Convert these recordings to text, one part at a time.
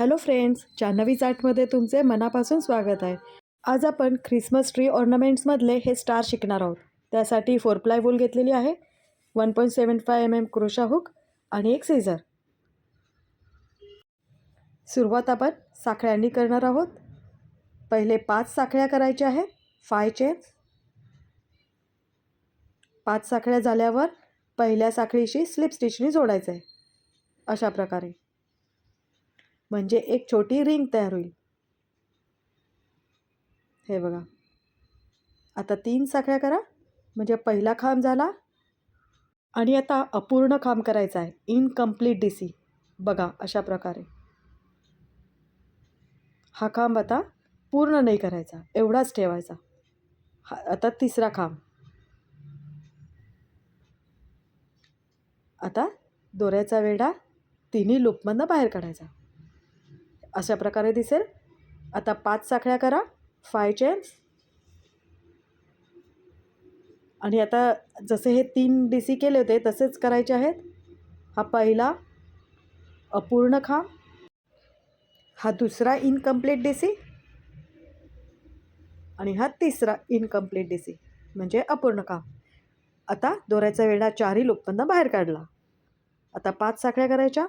Hello friends Janhvi चाटमध्ये तुमचे मनापासून स्वागत आहे. आज आपण ख्रिसमस ट्री ऑर्नामेंट्समधले हे स्टार शिकणार आहोत. त्यासाठी फोर प्लाय वूल घेतलेली आहे one point seven five M M crochet hook आणि एक सीझर. सुरुवात आपण साखळ्यांनी करणार आहोत. पहिले पाच साखळ्या करायच्या आहेत फाय चेन्स पाच साखळ्या झाल्यावर पहिल्या साखळीशी स्लिप स्टिचनी जोडायचं आहे अशा प्रकारे. म्हणजे एक छोटी रिंग तयार होईल. हे बघा. आता तीन साखळ्या करा. म्हणजे पहिला खांब झाला आणि आता अपूर्ण खांब करायचा आहे. इनकम्प्लीट डी सी बघा अशा प्रकारे. हा खांब आता पूर्ण नाही करायचा. एवढाच ठेवायचा. हा आता तिसरा खांब. आता दोऱ्याचा वेढा तिन्ही लूपमधनं बाहेर काढायचा. अशा प्रकारे दिसेल. आता पाच साखळ्या करा. फाय चेन्स आणि आता जसे हे तीन डी सी केले होते तसेच करायचे आहेत. हा पहिला अपूर्ण खांब. हा दुसरा इनकम्प्लीट डी सी आणि हा तिसरा इनकम्प्लीट डी सी म्हणजे अपूर्ण खांब. आता दोऱ्याचा वेळा चारही लूपमधनं बाहेर काढला. आता पाच साखळ्या करायच्या.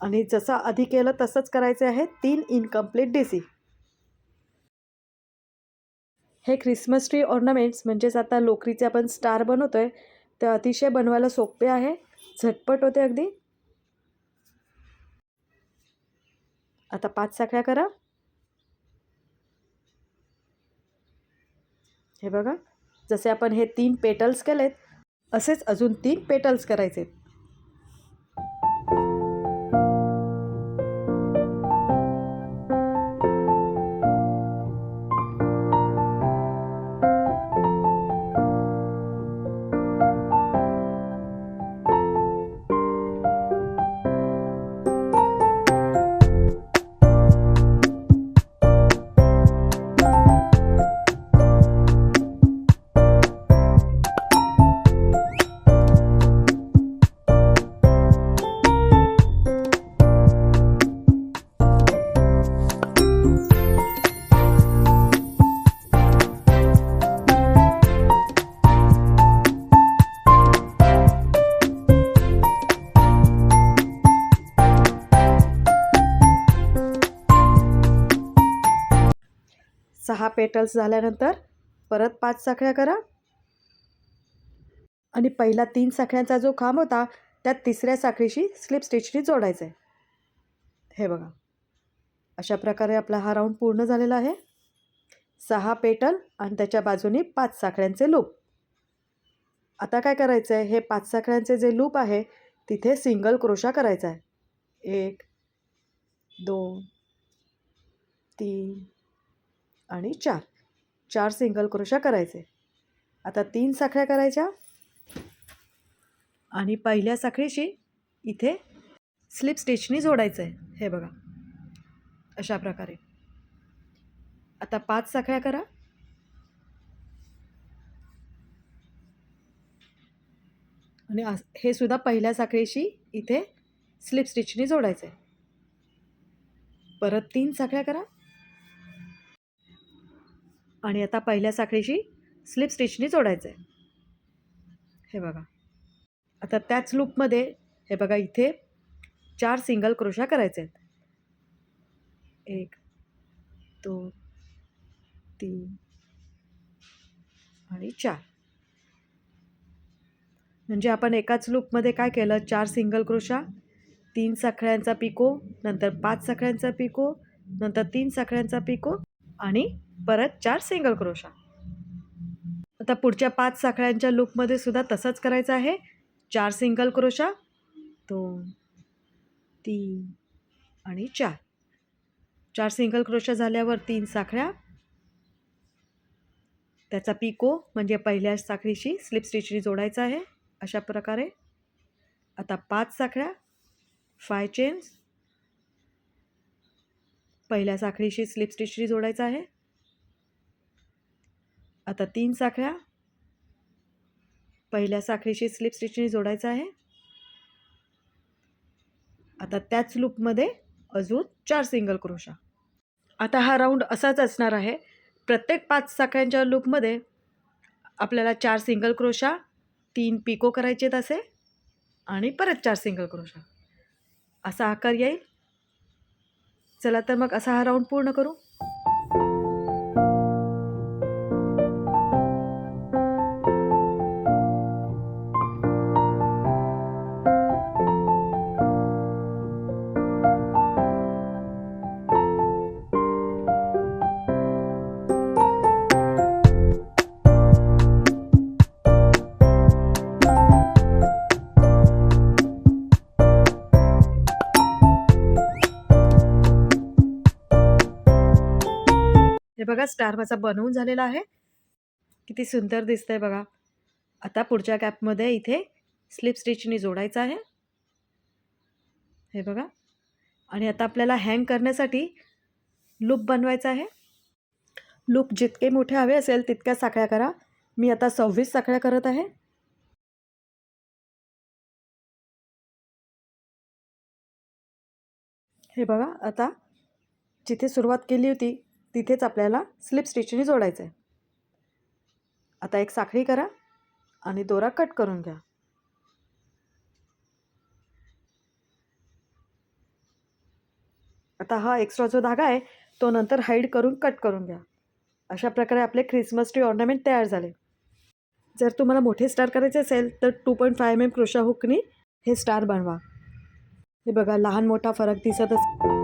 आणि जसं आधी केलं तसंच करायचे आहे. तीन इनकम्प्लीट डी सी हे ख्रिसमस ट्री ऑर्नामेंट्स म्हणजेच आता लोकरीचे आपण स्टार बनवतो आहे ते अतिशय बनवायला सोपे आहे. झटपट होते अगदी. आता पाच साखळ्या करा. हे बघा जसे आपण हे तीन पेटल्स केलेत असेच अजून तीन पेटल्स करायचे. सहा पेटल्स झाल्यानंतर परत पाच साखळ्या करा. आणि पहिला तीन साखळ्यांचा जो खांब होता त्या तिसऱ्या साखळीशी स्लिप स्टिचनी जोडायचं आहे हे बघा. अशा प्रकारे आपला हा राऊंड पूर्ण झालेला आहे. सहा पेटल आणि त्याच्या बाजूनी पाच साखळ्यांचे लूप आता काय करायचं आहे हे पाच साखळ्यांचे जे लूप आहे तिथे सिंगल क्रोशा करायचा आहे एक दोन तीन आणि चार. चार सिंगल क्रोशा करायचे. आता तीन साखळ्या करायच्या. आणि पहिल्या साखळीशी इथे स्लिप स्टिचनी जोडायचं आहे हे बघा. अशा प्रकारे. आता पाच साखळ्या करा. आणि हे सुद्धा पहिल्या साखळीशी इथे स्लिप स्टिचनी जोडायचं आहे परत तीन साखळ्या करा. आणि आता पहिल्या साखळीशी स्लिप स्टिचनी जोडायचं आहे हे बघा. आता त्याच लूपमध्ये हे बघा इथे चार सिंगल क्रोशा करायचे आहेत एक दोन तीन आणि चार. म्हणजे आपण एकाच लूपमध्ये काय केलं? चार सिंगल क्रोशा तीन साखळ्यांचा पिको नंतर पाच साखळ्यांचा पिको नंतर तीन साखळ्यांचा पिको आणि परत चार सिंगल क्रोशा आता पुढच्या पाच साखळ्यांच्या लूपमध्ये सुद्धा तसंच करायचं आहे. चार सिंगल क्रोशा दोन तीन आणि चार. चार सिंगल क्रोशा झाल्यावर तीन साखळ्या. त्याचा पिको म्हणजे पहिल्या साखळीशी स्लिप स्टिचनी जोडायचा आहे. अशा प्रकारे. आता पाच साखळ्या. फाय चेन्स पहिल्या साखळीशी स्लिप स्टिचरी जोडायचं आहे. आता तीन साखळ्या. पहिल्या साखळीशी स्लिप स्टिचरी जोडायचं आहे. आता त्याच लूपमध्ये अजून चार सिंगल क्रोशा आता हा राऊंड असाच असणार आहे. प्रत्येक पाच साखळ्यांच्या लूपमध्ये आपल्याला चार सिंगल क्रोशा तीन पिको करायचे आहेत असे आणि परत चार सिंगल क्रोशा असा आकार येईल. चला तर मग असा हा राऊंड पूर्ण करू. बघा स्टार माझा बनवून झालेला आहे. किती सुंदर दिसतंय बघा. आता पुढच्या कॅपमध्ये इथे स्लिप स्टिचनी जोडायचं आहे. हे बघा. आणि आता आपल्याला हँग करण्यासाठी लूप बनवायचा आहे. लूप जितके मोठे हवे असेल तितक्या साखळ्या करा. मी आता सव्वीस साखळ्या करत आहे. हे बघा आता जिथे सुरुवात केली होती तिथेच आपल्याला स्लिप स्टिचने जोडायचं आहे आता एक साखळी करा आणि दोरा कट करून घ्या. आता हा एक्स्ट्रा जो धागा आहे तो नंतर हाईड करून कट करून घ्या. अशा प्रकारे आपले ख्रिसमस ट्री ऑर्नामेंट तयार झाले. जर तुम्हाला मोठे स्टार करायचे असेल तर two point five M M crochet हुकनी हे स्टार बनवा. हे बघा लहान मोठा फरक दिसत असेल